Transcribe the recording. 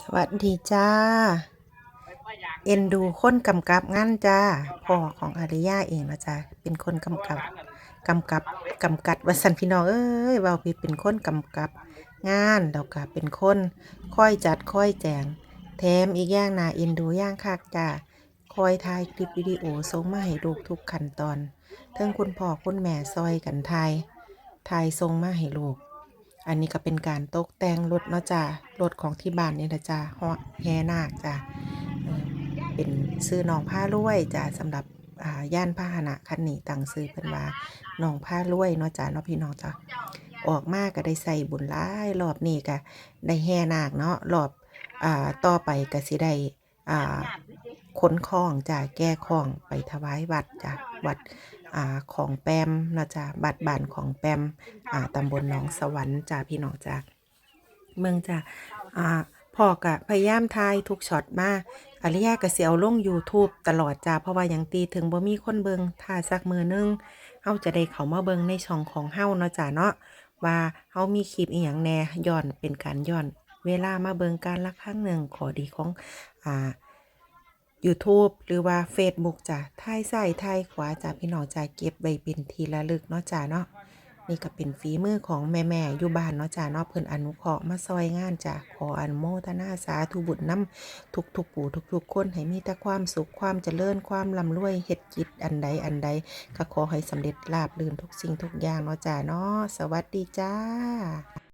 สวัสดีจ้า เอ็นดูคนกำกับงานจ้าพ่อของอาริยาเองนะจ้าเป็นคนกำกับกำกับกำกัดวสันพี่น้องเอ้ยเว่าผิดเป็นคนกำกับงานแล้วก็เป็นคนค่อยจัดค่อยแจง แถมอีกอย่างนาเอ็นดูย่างคักจ้าคอยถ่ายคลิปวิดีโอส่งมาให้ลูกทุกขั้นตอนทั้งคุณพ่อคุณแม่ซอยกันถ่ายถ่ายส่งมาให้ลูก อันนี้ก็เป็นการตกแต่งรถเนาะจ้ารถของที่บ้านนี่นะจ้าฮอแฮนาคจ้าเป็นซื้อน้องผ้ารวยจ้าสำหรับย่านพาหนะคันนี้ตั้งซื้อเป็นว่าน้องผ้ารวยเนาะจ้าเนาะพี่น้องจ้าออกมาก็ได้ใส่บุญหลายรอบนี้ก็ได้แห่นาคเนาะรอบอต่อไปก็สิได้อ่า ขนของจ้าแก้ของไปถวายวัดจ้าวัดอ่าของแปมเนาะจ้าบัดบานของแปมอ่าตำบลหนองสวรรค์จ้าพี่น้องจ้าเมืองจ้าอ่าพ่อกะพยายามทายทุกช็อตมาอริยาก็สิเอาลง YouTube ตลอดจ้าเพราะว่าอย่างตีถึงบ่มีคนเบิงถ้าสักมือนึงเฮาจะได้เขามาเบิงในช่องของเฮาเนาะจ้าเนาะว่าเฮามีคลิปอีหยังแน่ย้อนเป็นการย้อน เวลามาเบิงการละครั้งหนึ่งขอดีของอ่า YouTube หรือว่า Facebook จ้ะท้ายซ้ายท้ายขวาจ้ะพี่น้องจ้ะเก็บไว้เป็นที่ระลึกเนาะจ้ะเนาะนี่ก็เป็นฝีมือของแม่ๆอยู่บ้านเนาะจ้ะเนาะเพิ่นอนุเคราะห์มาซอยงานจ้ะขออนุโมทนาสาธุบุญน้ำทุกๆปู่ทุกๆคนให้มีแต่ความสุขความเจริญความร่ำรวยเฮ็ดกิจอันใดอันใดก็ขอให้สำเร็จราบรื่นทุกสิ่งทุกอย่างเนาะจ้ะเนาะสวัสดีจ้า